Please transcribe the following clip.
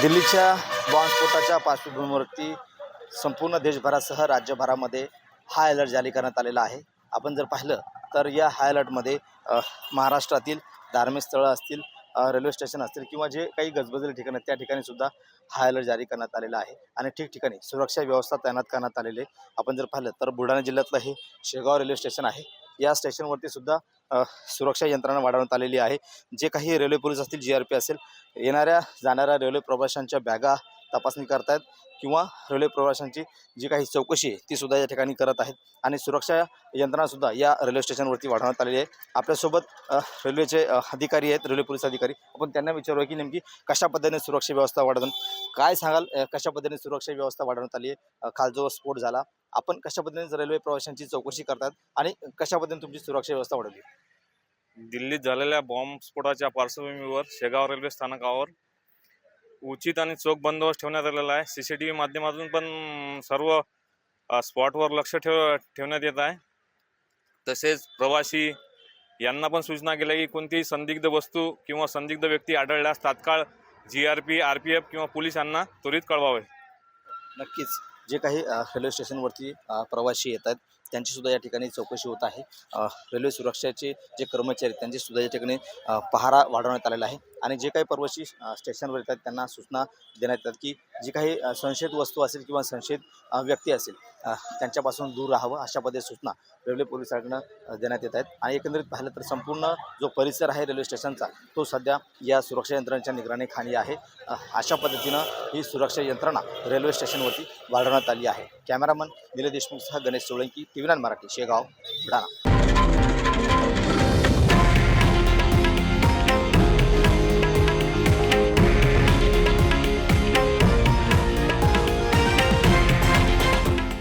दिल्लीच्या बॉम्बस्फोटाच्या पार्श्वभूमीवरती संपूर्ण देशभरासह राज्यभरामध्ये high alert जारी करण्यात आलेला आहे. आपण जर पाहिलं तर या हाय अलर्टमध्ये महाराष्ट्रातील धार्मिक स्थळं असतील रेल्वे स्टेशन असतील किंवा जे काही गजबजलेले ठिकाण आहेत त्या ठिकाणी सुद्धा हाय अलर्ट जारी करण्यात आलेला आहे. आणि ठिकठिकाणी सुरक्षा व्यवस्था तैनात करण्यात आलेली आहे. आपण जर पाहिलं तर बुलढाणा जिल्ह्यातलं हे शेगाव रेल्वे स्टेशन आहे. या स्टेशनवरती सुद्धा सुरक्षा यंत्रणा वाढवण्यात आलेली आहे. जे काही रेल्वे पोलीस असतील जी आर पी असेल येणाऱ्या जाणाऱ्या रेल्वे प्रवाशांच्या बॅगा तपासणी करतायत. किंवा रेल्वे प्रवाशांची जी काही चौकशी आहे ती सुद्धा या ठिकाणी करत आहेत. आणि सुरक्षा यंत्रणासुद्धा या रेल्वे स्टेशनवरती वाढवण्यात आलेली आहे. आपल्यासोबत रेल्वेचे अधिकारी आहेत रेल्वे पोलीस अधिकारी. आपण त्यांना विचारूया की नेमकी कशा पद्धतीने सुरक्षा व्यवस्था वाढवून काय सांगाल कशा पद्धतीने सुरक्षा व्यवस्था वाढवण्यात आली आहे? अ, काल जो स्फोट झाला आपण कशा पद्धतीने रेल्वे प्रवाशांची चौकशी करतात आणि कशा पद्धतीने तुमची सुरक्षा व्यवस्था वाढवली? दिल्लीत झालेल्या बॉम्बस्फोटाच्या पार्श्वभूमीवर शेगाव रेल्वे स्थानकावर उचित आणि चोख बंदोबस्त ठेवण्यात आलेला आहे. सी सी टी व्ही माध्यमातून पण सर्व स्पॉटवर लक्ष ठेव ठेवण्यात येत आहे. तसेच प्रवासी यांना पण सूचना केल्या की कोणतीही संदिग्ध वस्तू किंवा संदिग्ध व्यक्ती आढळल्यास तात्काळ G R P R P F किंवा पोलिसांना त्वरित कळवावे. नक्कीच. जे काही रेल्वे स्टेशनवरती प्रवासी येत आहेत त्यांची सुद्धा या ठिकाणी चौकशी होत आहे. रेल्वे सुरक्षेचे जे कर्मचारी त्यांचेसुद्धा त्यांची सुद्धा या ठिकाणी पहारा वाढवण्यात आलेला आहे. आणि जे काही प्रवासी स्टेशनवर येतात त्यांना सूचना देण्यात येतात की जी काही संशयित वस्तू असेल किंवा संशयित व्यक्ती असेल त्यांच्यापासून दूर राहावं अशा पद्धती सूचना रेल्वे पोलिसांकडनं देण्यात येत आहेत. आणि एकंदरीत पाहिलं तर संपूर्ण जो परिसर आहे रेल्वे स्टेशनचा तो सध्या या सुरक्षा यंत्रणांच्या निगराणीखाली आहे. अशा पद्धतीनं ही सुरक्षा यंत्रणा रेल्वे स्टेशनवरती वाढवण्यात आली आहे. Cameraman Nilesh देशमुखसह Ganesh Solanki T V nine Marathi Shegaon Buldhana.